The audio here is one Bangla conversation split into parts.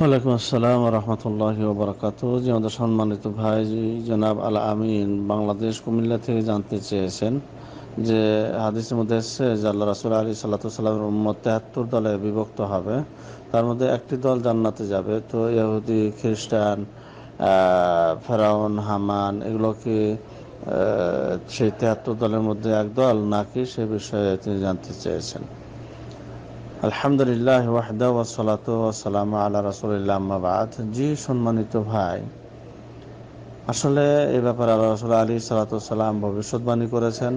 ওয়ালাইকুম আসসালাম রহমতুল্লাহ বরকাত যে আমাদের সম্মানিত ভাই জনাব আল আমিন, বাংলাদেশ কুমিল্লা থেকে জানতে চেয়েছেন যে হাদিসের মধ্যে এসছে যে আল্লাহ রাসুল আলী সাল্লাতামের উম্মত তেহাত্তর দলে বিভক্ত হবে। তার মধ্যে একটি দল জান্নাতে যাবে, তো ইহুদি, খ্রিস্টান ফেরাউন, হামান, এগুলো কি সেই তেহাত্তর দলের মধ্যে এক দল? নাকি সে বিষয়ে তিনি জানতে চেয়েছেন? আলহামদুলিল্লাহ ওয়াহদা ওয়াসালাত ওয়াসালাম আল্লাহ রাসুলিল্লাহ আম্মাবাদ জি সম্মানিত ভাই, আসলে এই ব্যাপারে আল্লাহ রসুল আলী সালাতাম ভবিষ্যৎবাণী করেছেন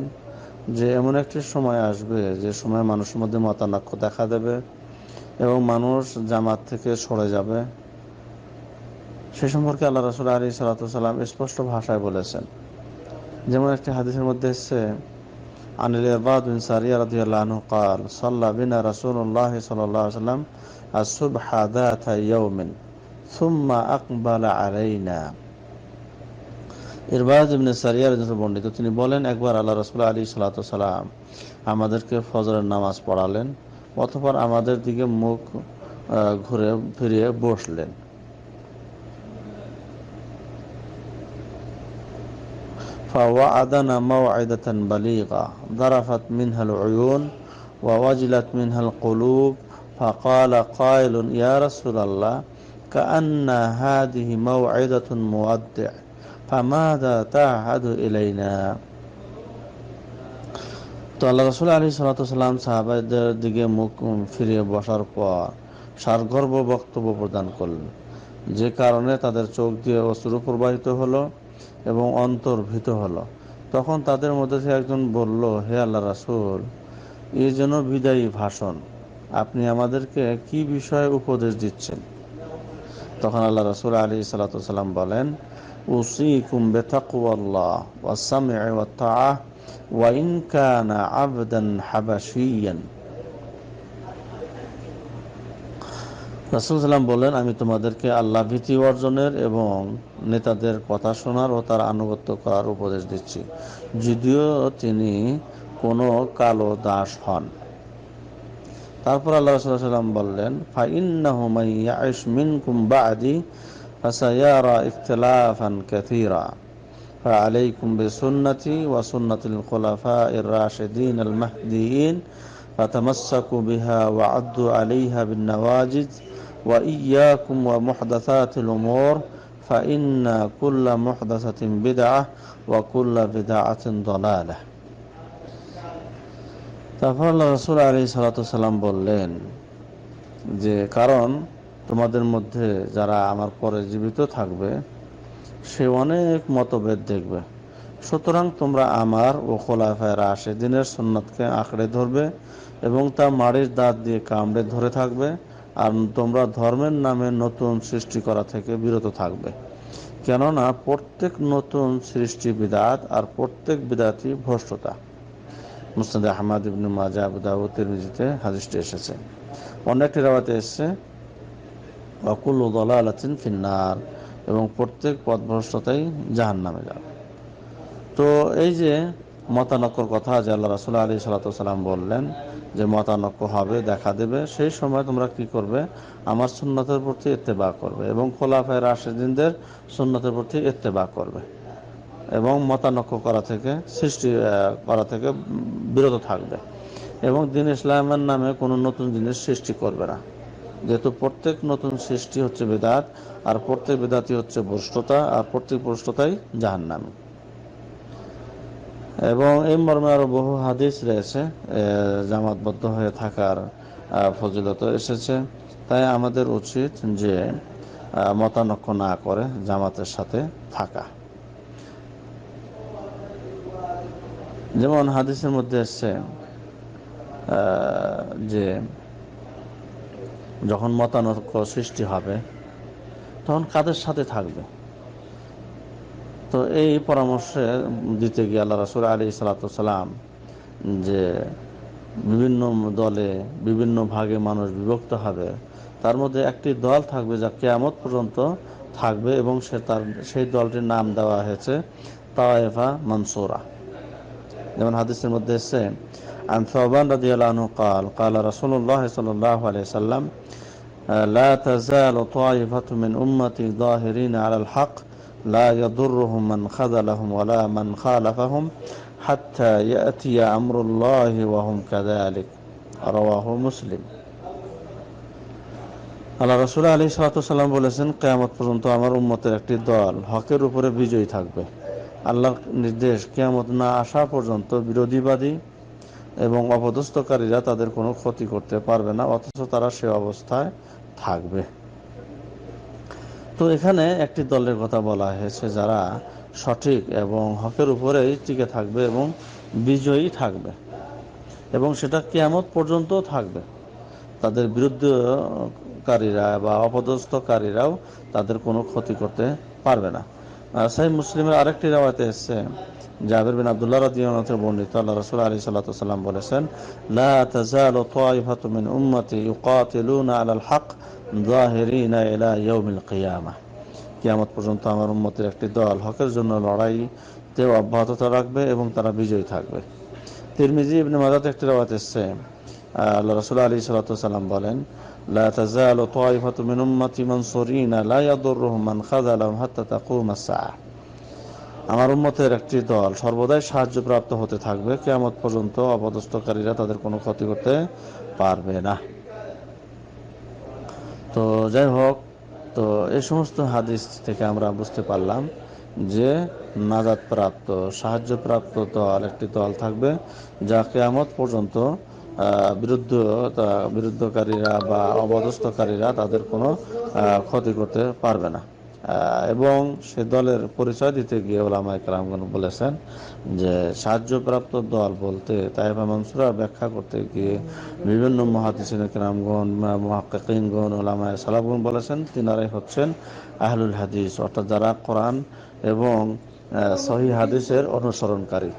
যে এমন একটি সময় আসবে যে সময় মানুষের মধ্যে মতানক্য দেখা দেবে এবং মানুষ জামাত থেকে সরে যাবে। সে সম্পর্কে আল্লাহ রসুল আলী সালাতাম স্পষ্ট ভাষায় বলেছেন। যেমন একটি হাদিসের মধ্যে এসছে عن الإرباد بن سارية رضي الله عنه قال صلى بنا رسول الله صلى الله عليه وسلم الصبح ذات يوم ثم أقبل علينا ইরবাজ ইবনে সারিয়ার বর্ণিত তিনি বলেন একবার আল্লাহ রসুল আলী সালাম আমাদেরকে ফজরের নামাজ পড়ালেন অতপর আমাদের দিকে মুখ ঘুরে ফিরিয়ে বসলেন فوعدنا موعدة بليغة ذرفت منها العيون ووجلت منها القلوب فقال قائل يا رسول الله كأن هذه موعدة مودع فماذا تعهد إلينا তো আল্লাহ রসুল আলী সালাতাম সাহাবাদের দিকে মুখ ফিরিয়ে বসার পর সারগর্ব বক্তব্য প্রদান করলেন যে কারণে তাদের চোখ দিয়ে অস্ত্র প্রবাহিত হলো এবং অন্তর ভীত হলো। তখন তাদের মধ্যে থেকে একজন বলল, হে আল্লাহ রাসুল এই জন্য বিদায়ী ভাষণ। আপনি আমাদেরকে কি বিষয়ে উপদেশ দিচ্ছেন? তখন আল্লাহ রাসুল আলী সালাতাম বলেন ওয়াত্তাআহ ওয়াইন কানা আবদান হাবাশিয়ান। রাসুলসাল্লাম বলেন আমি তোমাদেরকে আল্লাহ ভীতি অর্জনের এবং নেতাদের কথা শোনার ও তার আনুগত্য করার উপদেশ দিচ্ছি যদিও তিনি কোনো কালো দাস হন তারপর আল্লাহ সাল্লাম বললেন ফাইন্নাহুমাইয়াশ মিনকুম বাদি ফাসায়ারা ইখতিলাফান কাথীরা فعليكم بسنتي وسنة الخلفاء الراشدين المهديين فتمسكوا بها وعدوا عليها بالنواجذ وإياكم ومحدثات الأمور فإن كل محدثة بدعة وكل بدعة ضلالة তারপর আল্লাহ রসুল আলী সালাতাম বললেন যে কারণ তোমাদের মধ্যে যারা আমার পরে জীবিত থাকবে সে অনেক মতভেদ দেখবে সুতরাং তোমরা আমার ও খোলাফায় রাশে দিনের সন্ন্যতকে আঁকড়ে ধরবে এবং তা মাড়ির দাঁত দিয়ে কামড়ে ধরে থাকবে আর তোমরা ধর্মের নামে নতুন সৃষ্টি করা থেকে বিরত থাকবে। কেননা প্রত্যেক নতুন সৃষ্টি বিদাত আর প্রত্যেক বিদাতই ভ্রষ্টতা। মুস্তাদ আহমদ ইবনু মাজা আবুদাউ এসেছে। অন্য একটি রাওয়াতে এসেছে অকুল দলা আলাচিন ফিন্নার এবং প্রত্যেক পথভ্রষ্টতাই জাহান নামে যাবে। তো এই যে মতানক্যর কথা যে আল্লাহ রাসুল আলী সাল্লাম বললেন যে মতানক্য হবে, দেখা দেবে, সেই সময় তোমরা কি করবে? আমার সুন্নতের প্রতি এত্তেবা করবে এবং খোলাফায় রাশেদিনদের সুন্নতের প্রতি এত্তেবা করবে এবং মতানক্য করা থেকে, সৃষ্টি করা থেকে বিরত থাকবে এবং দিন ইসলামের নামে কোনো নতুন জিনিস সৃষ্টি করবে না। যেহেতু প্রত্যেক নতুন সৃষ্টি হচ্ছে বেদাত, আর প্রত্যেক বেদাতি হচ্ছে ভ্রষ্টতা, আর প্রত্যেক ভ্রষ্টতাই জাহান্নামী। এবং এই মর্মে আরও বহু হাদিস রয়েছে জামাতবদ্ধ হয়ে থাকার ফজিলত এসেছে। তাই আমাদের উচিত যে মতানক্য না করে জামাতের সাথে থাকা। যেমন হাদিসের মধ্যে এসছে যে যখন মতানক্য সৃষ্টি হবে, তখন কাদের সাথে থাকবে? তো এই পরামর্শে দিতে গিয়ে আল্লাহ রাসুল আলী সালাতাম যে বিভিন্ন দলে বিভিন্ন ভাগে মানুষ বিভক্ত হবে তার মধ্যে একটি দল থাকবে যা কেয়ামত পর্যন্ত থাকবে এবং সে তার সেই দলটির নাম দেওয়া হয়েছে তাওয়েফা মনসুরা যেমন হাদিসের মধ্যে এসছে عن ثوبان رضي الله عنه قال قال رسول الله صلى الله عليه وسلم لا تزال طائفة من أمتي ظاهرين على الحق لا يضرهم من خذلهم ولا من خالفهم حتى يأتي أمر الله وهم كذلك رواه مسلم আল্লাহ রসুল আলী সালাতাম বলেছেন কেয়ামত পর্যন্ত আমার উম্মতের একটি দল হকের উপরে বিজয়ী থাকবে আল্লাহর নির্দেশ কেয়ামত না আসা পর্যন্ত বিরোধীবাদী এবং অপদস্থকারীরা তাদের কোনো ক্ষতি করতে পারবে না অথচ তারা সে অবস্থায় থাকবে তো এখানে একটি দলের কথা বলা হয়েছে যারা সঠিক এবং হকের উপরেই টিকে থাকবে এবং বিজয়ী থাকবে এবং সেটা কেয়ামত পর্যন্ত থাকবে। তাদের বিরুদ্ধকারীরা বা অপদস্থকারীরাও তাদের কোনো ক্ষতি করতে পারবে না। সাই মুসলিমের আরেকটি রাওয়াতে এসছে, জাবির বিন আব্দুল্লাহ রাদিয়াল্লাহু বর্ণিত, আল্লাহ রাসূল আলাইহি সাল্লাতু সাল্লাম বলেছেন, লা তাজালু তাইফাতু মিন উম্মতি ইউকাতিলুনা আলাল হক জাহেরিনা কিয়ামত পর্যন্ত আমার উন্মতের একটি দল হকের জন্য লড়াইতেও অব্যাহত রাখবে এবং তারা বিজয়ী থাকবে। তিরমিজি ইবনে মাদাত একটি রাওয়াত এসছে। আল্লাহ রাসূল আলী সাল্লাম বলেন, লা তাজালু তাইফাতু মিন উম্মতি মানসুরিনা, লা ইয়াদুরুহুম মান খাযালাহুম হাত্তা তাকুমা সাআহ। আমার উম্মতের একটি দল সর্বদাই সাহায্যপ্রাপ্ত হতে থাকবে। কেয়ামত পর্যন্ত অপদস্থকারীরা তাদের কোনো ক্ষতি করতে পারবে না। তো যাই হোক, তো এই সমস্ত হাদিস থেকে আমরা বুঝতে পারলাম যে নাজাদ প্রাপ্ত সাহায্য প্রাপ্ত দল একটি দল থাকবে যা কেয়ামত পর্যন্ত বিরুদ্ধ বিরুদ্ধকারীরা বা অবদস্থকারীরা তাদের কোনো ক্ষতি করতে পারবে না। এবং সে দলের পরিচয় দিতে গিয়ে ওলামা একরামগণ বলেছেন যে সাহায্যপ্রাপ্ত দল বলতে তাইবা মনসুরা ব্যাখ্যা করতে গিয়ে বিভিন্ন মহাদিসিন একরামগণ মহাকিনগণ ওলামা সালাবগণ বলেছেন, তিনারাই হচ্ছেন আহলুল হাদিস, অর্থাৎ যারা কোরআন এবং সহি হাদিসের অনুসরণকারী।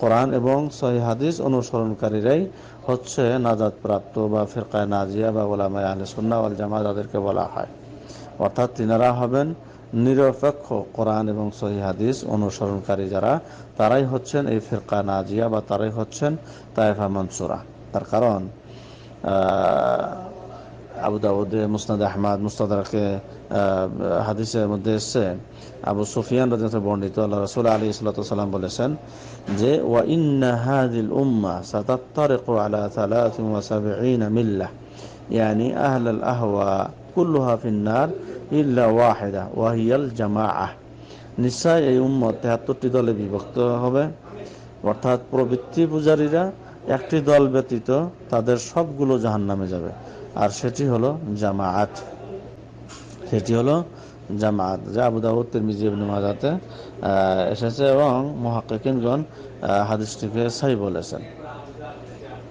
কোরআন এবং সহি হাদিস অনুসরণকারীরাই হচ্ছে নাজাদ প্রাপ্ত বা ফিরকায় নাজিয়া বা ওলামায় আহলে সুন্না ওয়াল জামা যাদেরকে বলা হয়। অর্থাৎ তিনারা হবেন নিরপেক্ষ কোরআন এবং সহি হাদিস অনুসরণকারী যারা, তারাই হচ্ছেন এই ফিরকা নাজিয়া বা তারাই হচ্ছেন তাইফা মনসুরা। তার কারণ আবু দাউদে মুসনাদ আহমাদ মুস্তাদারকে হাদিসের মধ্যে এসছে, আবু সুফিয়ান রাজাতে বর্ণিত, আল্লাহ রসুল আলী সাল্লাম বলেছেন যে, ওয়া ইন্নাহাদিল উম্মা সাতাত্তারিকু আলা সালাতিন ওয়া সাবঈনা মিল্লাহ। ইয়ানি আহলাল আহওয়া কুল্লুহা ফিন্নার ইল্লা ওয়াহেদা ওয়াহিয়াল জামা নিশ্চয় এই উম্মত তেহাত্তরটি দলে বিভক্ত হবে। অর্থাৎ প্রবৃত্তি পূজারীরা একটি দল ব্যতীত তাদের সবগুলো জাহান নামে যাবে। আর সেটি হলো জামাআত। সেটি হলো জামাত যা আবুদাউদ তিরমিজি, ইবনে মাজাতে এসেছে এবং মহাকিনগণ হাদিসটিকে সাই বলেছেন।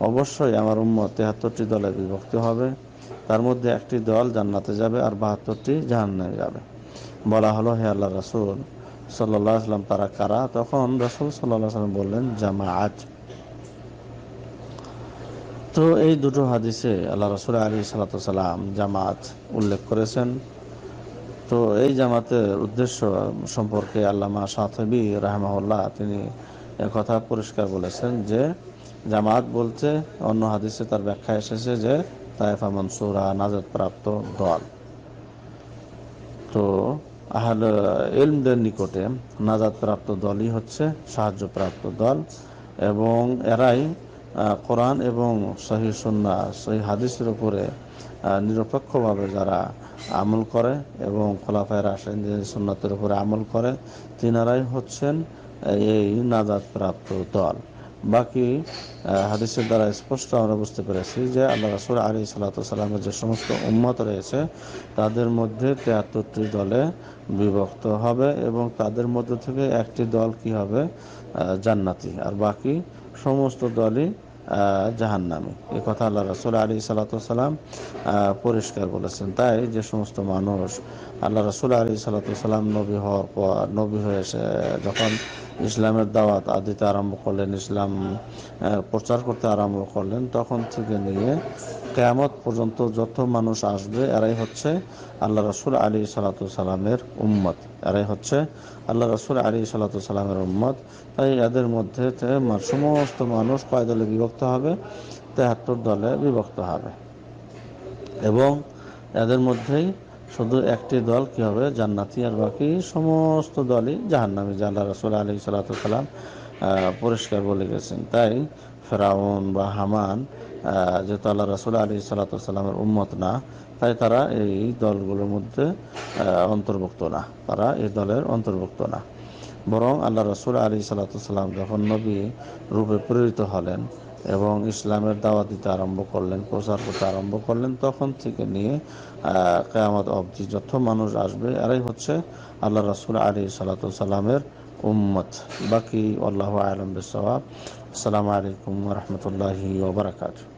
অবশ্যই আমার উম্মত তেহাত্তরটি দলে বিভক্ত হবে। তার মধ্যে একটি দল জান্নাতে যাবে আর বাহাত্তরটি জাহান্নামে যাবে। বলা হলো, হে আল্লাহ রসুল সাল্লাহ সাল্লাম তারা কারা? তখন রসুল সাল্লাহ সাল্লাম বললেন জামাআত তো এই দুটো হাদিসে আল্লাহ রসুল আলী সাল্লাম জামাত উল্লেখ করেছেন। তো এই জামাতের উদ্দেশ্য সম্পর্কে আল্লামা সাথবি রাহমাহুল্লাহ তিনি কথা পরিষ্কার বলেছেন যে জামাত বলছে, অন্য হাদিসে তার ব্যাখ্যা এসেছে যে তাইফা মনসুরা নাজাদ প্রাপ্ত দল। তো আহল এলমদের নিকটে নাজাদ প্রাপ্ত দলই হচ্ছে সাহায্যপ্রাপ্ত দল এবং এরাই কোরআন এবং সহি সন্না, সহি হাদিসের উপরে নিরপেক্ষভাবে যারা আমল করে এবং খোলাফায় রাসেন সুন্নতের উপরে আমল করে, তিনারাই হচ্ছেন এই নাজাদ প্রাপ্ত দল। বাকি হাদিসের দ্বারা স্পষ্ট আমরা বুঝতে পেরেছি যে আল্লাহ রাসুল আলী সাল্লামের যে সমস্ত উম্মত রয়েছে, তাদের মধ্যে তেহাত্তরটি দলে বিভক্ত হবে এবং তাদের মধ্যে থেকে একটি দল কি হবে? জান্নাতি। আর বাকি সমস্ত দলই জাহান্নামি। এ কথা আল্লাহ রসুল আলী সালাতাম পরিষ্কার বলেছেন। তাই যে সমস্ত মানুষ আল্লাহ রসুল আলী সালাতাম নবী হওয়ার পর, নবী হয়েছে যখন ইসলামের দাওয়াত আদিতে আরম্ভ করলেন, ইসলাম প্রচার করতে আরম্ভ করলেন, তখন থেকে নিয়ে কেয়ামত পর্যন্ত যত মানুষ আসবে, এরাই হচ্ছে আল্লাহ রসুল আলী সালাতামের উম্মত। এরাই হচ্ছে আল্লাহ রসুল আলী সালাতামের উম্মত। তাই এদের মধ্যে সমস্ত মানুষ কয় দলে বিভক্ত হবে? তেহাত্তর দলে বিভক্ত হবে। এবং এদের মধ্যেই শুধু একটি দল কি হবে? জান্নাতি আর বাকি সমস্ত দলই জাহান্নামি। জাল্লা রসুল আলী সাল্লাম পরিষ্কার বলে গেছেন। তাই ফেরাউন বা হামান যেহেতু আল্লাহ রসুল আলী সাল্লাতামের উম্মত না, তাই তারা এই দলগুলোর মধ্যে অন্তর্ভুক্ত না। তারা এই দলের অন্তর্ভুক্ত না। বরং আল্লাহ রসুল আলী সাল্লাতাম যখন নবী রূপে প্রেরিত হলেন এবং ইসলামের দাওয়াত দিতে আরম্ভ করলেন, প্রচার করতে আরম্ভ করলেন, তখন থেকে নিয়ে কেয়ামত অবধি যত মানুষ আসবে, এরাই হচ্ছে আল্লাহ রাসুল আলী সাল্লাতামের উম্মত। বাকি, আল্লাহ আলম আসসালামু আলাইকুম রহমতুল্লাহি ওবরাকাতু